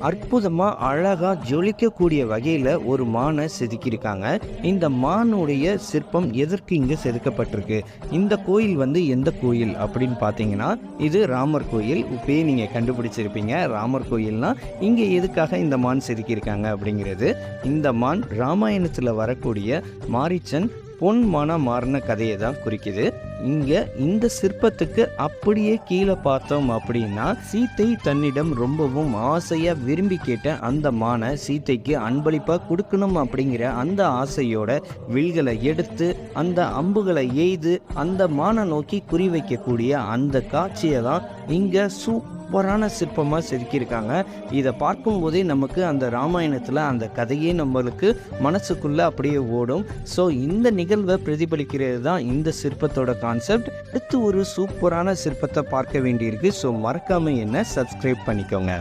அற்புதமாக அழகாக ஜொலிக்கக்கூடிய வகையில் ஒரு மானை செதுக்கியிருக்காங்க. இந்த மானுடைய சிற்பம் எதற்கு இங்கே செதுக்கப்பட்டிருக்கு? இந்த கோயில் வந்து எந்த கோயில் அப்படின்னு பார்த்தீங்கன்னா இது ராமர் கோயில். இப்பயே நீங்கள் கண்டுபிடிச்சிருப்பீங்க ராமர் கோயில்னா இங்கே எதுக்காக இந்த மான் செதுக்கியிருக்காங்க அப்படிங்கிறது. இந்த மான் ராமாயணத்தில் வரக்கூடிய மாரிச்சன் பொன் மனம் மாறின கதையை தான் குறிக்குது. இங்க இந்த சிற்பத்துக்கு அப்படியே கீழே பார்த்தோம் அப்படின்னா சீத்தை தன்னிடம் ரொம்பவும் ஆசையா விரும்பி கேட்ட அந்த மானை சீத்தைக்கு அன்பளிப்பா கொடுக்கணும் அப்படிங்கிற அந்த ஆசையோட வில்களை எடுத்து அந்த அம்புகளை எய்து அந்த மானை நோக்கி குறிவைக்கக்கூடிய அந்த காட்சியை தான் இங்க சூப்பரான சிற்பமாக செதுக்கியிருக்காங்க. இதை பார்க்கும்போதே நமக்கு அந்த ராமாயணத்தில் அந்த கதையே நம்மளுக்கு மனசுக்குள்ளே அப்படியே ஓடும். ஸோ இந்த நிகழ்வை பிரதிபலிக்கிறது தான் இந்த சிற்பத்தோட கான்செப்ட் அடுத்து ஒரு சூப்பரான சிற்பத்தை பார்க்க வேண்டியிருக்கு. ஸோ மறக்காமல் என்ன சப்ஸ்கிரைப் பண்ணிக்கோங்க.